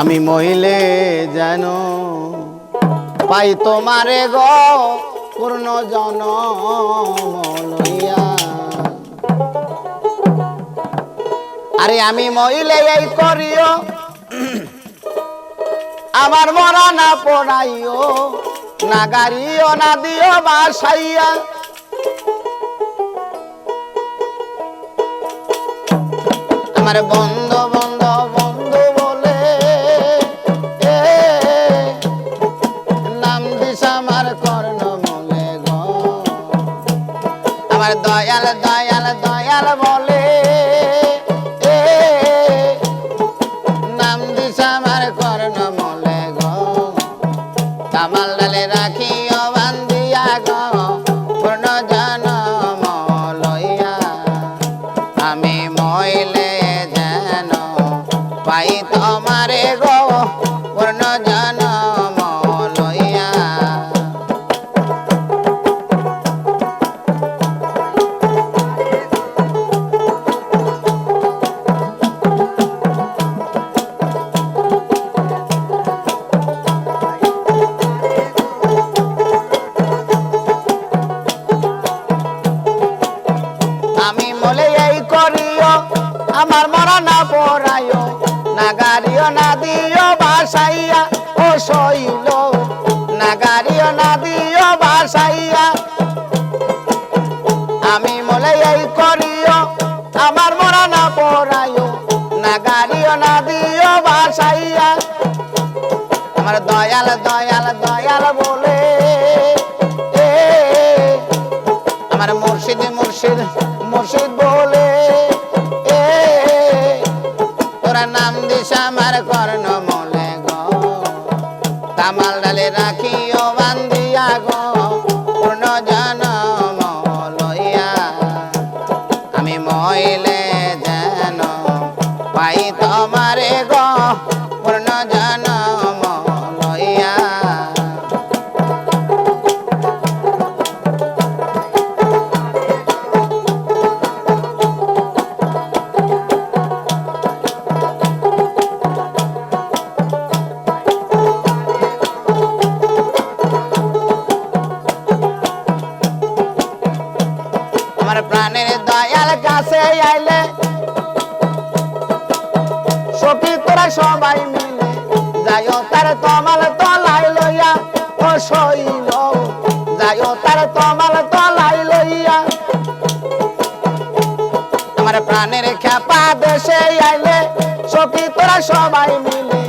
আমি মহিলে যেন পাই তোমারে গ পূর্ণ জন আরে আমি মহিলে এই করিও, আমার মরা না পড়াইও, না গাড়িও, না দিও বাসাইয়া আমার বন্ধ বন্ধ। আমার মরা না পড়াইও, না গাড়িও না দিও, বাসাইয়া ও শৈল। না গাড়িও না দিও, বাসাইয়া। আমি মলে এই করিও, আমার মরা না পড়াইও, না গাড়িও না দিও, বাসাইয়া। আমার দয়াল দয়াল দয়াল বলে আমার মুর্শিদ মুর্শিদ। কামাল ডালে রাখিও আইলে। সখী তোরা সবাই মিলে যাইও তার তমাল তলাই লইয়া। ও শৈল, যাইও তার তমাল তলাই লইয়া। আমার প্রাণের খেপা দেশে আইলে সখী তোরা সবাই মিলে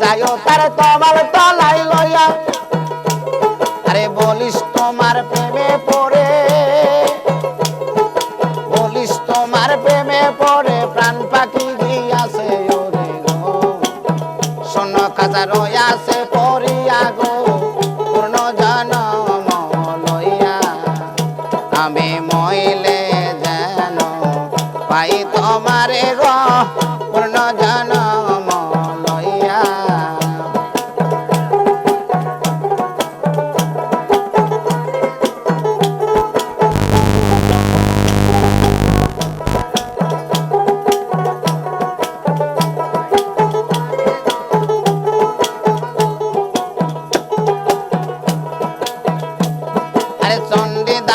যাইও তার তমাল তলাই লইয়া। কাজা রয়াছে পড়িয়া গো পূর্ণ জনম লইয়া পাই তোমারে গো পূর্ণ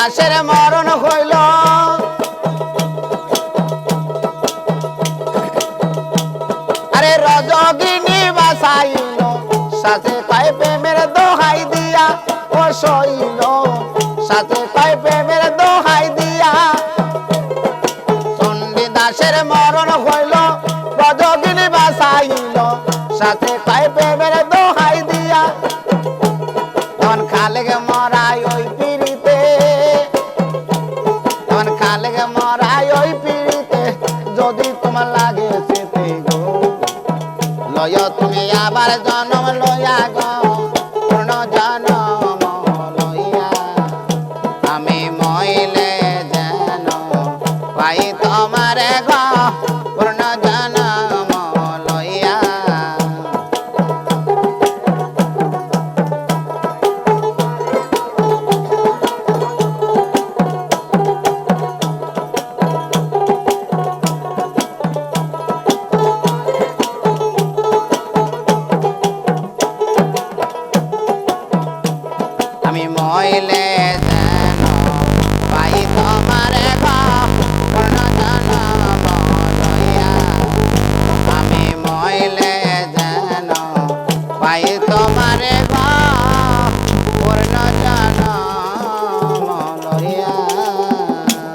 দাসের মরণ হইল। আরে রজগিনী বাসাইল, সাথে কয় প্রেমের দোহাই দিয়া ও সইল সাথে কয় প্রেমের দোহাই দিয়া। চণ্ডী দাসের মরণ হইল, রজগিনী বাসাইল, সাথে কয় প্রেমের তখন খালেগে মরাই ওই পিড়িতে, যদি তোমার লাগে সেতে গো। লয় তুমি আবার জন্ম লয়া গো। হইলে